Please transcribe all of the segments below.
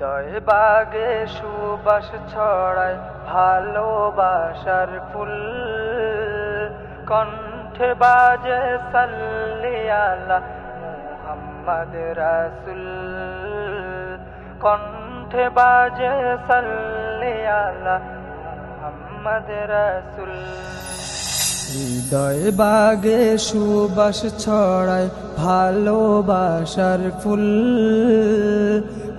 হৃদয় বাগে সুবাস ছড়ায় ভালোবাসার ফুল। কণ্ঠে বাজে সাল্লি আলা মুহাম্মদ রাসুল। কণ্ঠে বাজে সাল্লি আলা মুহাম্মদ রাসুল। হৃদয় বাগে সুবাস ছড়ায় ভালোবাসার ফুল।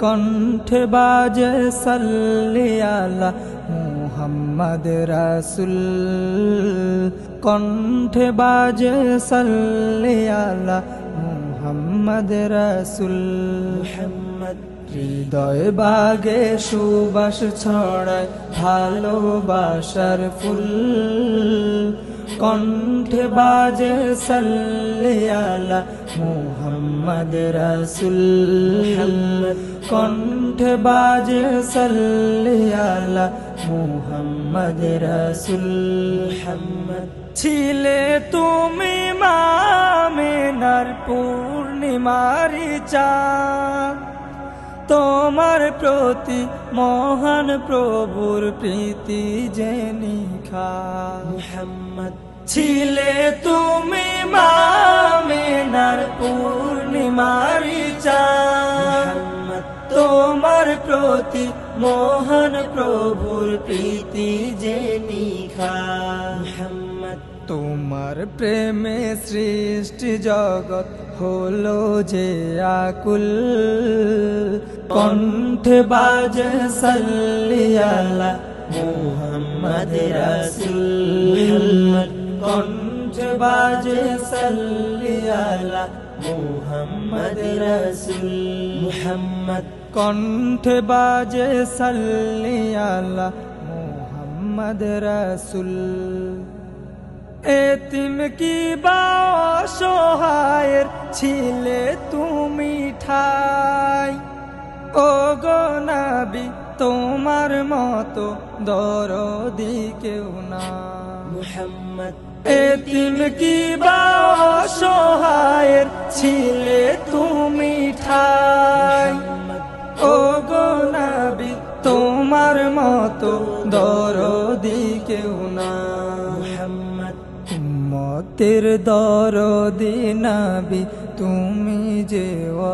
কণ্ঠে বাজে, সাল্লি আলা মুহাম্মদ রাসুল। কণ্ঠে বাজে, সাল্লি আলা মুহাম্মদ রাসুল। হৃদয় বাগে সুবাস ছড়ায় ভালোবাসার ফুল। কণ্ঠে বাজে সাল্লি আলা মুহাম্মদ রাসুল। কণ্ঠে বাজে সাল্লি আলা মুহাম্মদ রাসুল। ছিলে তুমি মামেনার পূর্ণিমারি চা তোমার প্রতি মহান প্রভুর প্রীতি জেনিখা মুহাম্মদ ছিলে তুমি মামেনার পূর্ণিমারি তোমার প্রতি মোহন প্রভুর প্রীতি মুহাম্মদ তোমার প্রেমে সৃষ্টি জগৎ হলো যে আকুল। কণ্ঠে বাজে সাল্লি আলা মুহাম্মদ রাসূল। কণ্ঠে বাজে সাল্লি আলা মুহাম্মদ রাসূল মুহাম্মদ কণ্ঠে বাজে সাল্লি আলা মুহাম্মদ রাসূল এতিম কি বা অসহায়ের ছিলে তুমি ঠাই? ও গো নাবি, তোমার মতো দরদি কেউ না মুহাম্মদ এতিম কি বা অসহায়ের ছিলে তুমি ঠাই? ও গো নাবি, তোমার মতো দরদি কেউ না উম্মতের দরদি নাবি, তুমি যে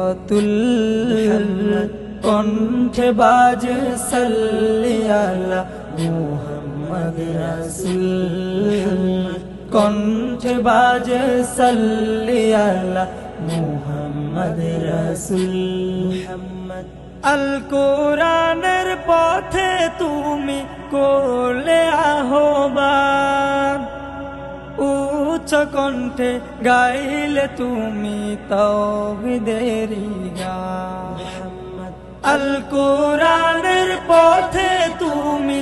অতুল। কণ্ঠে বাজে সাল্লি আলা মুহাম্মদ রাসূল। কণ্ঠে বাজে, সাল্লি আলা মুহাম্মদ রাসূল। মুহাম্মদ আল কোরআনের পথে তুমি করলে আহ্বান। উচ্চ কণ্ঠে গাইলে তুমি তৌহিদেরি গান আল কোরআনের পথে তুমি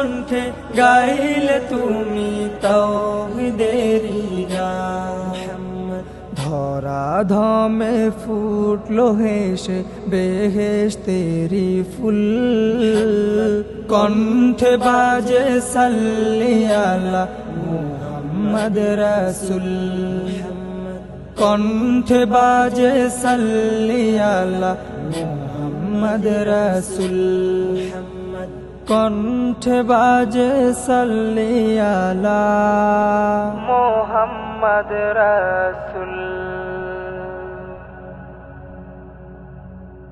কণ্ঠে গাইলে তুমি তৌহিদেরি গান ধরা ধমে ফুটলো হেসে বেহেশ তেরি ফুল। কণ্ঠে বাজে সাল্লি আলা মুহাম্মদ রাসুল। কণ্ঠে বাজে সাল্লি আলা মুহাম্মদ রাসুল। কণ্ঠে বাজে সাল্লিয়ালা মোহাম্মদ রাসুল।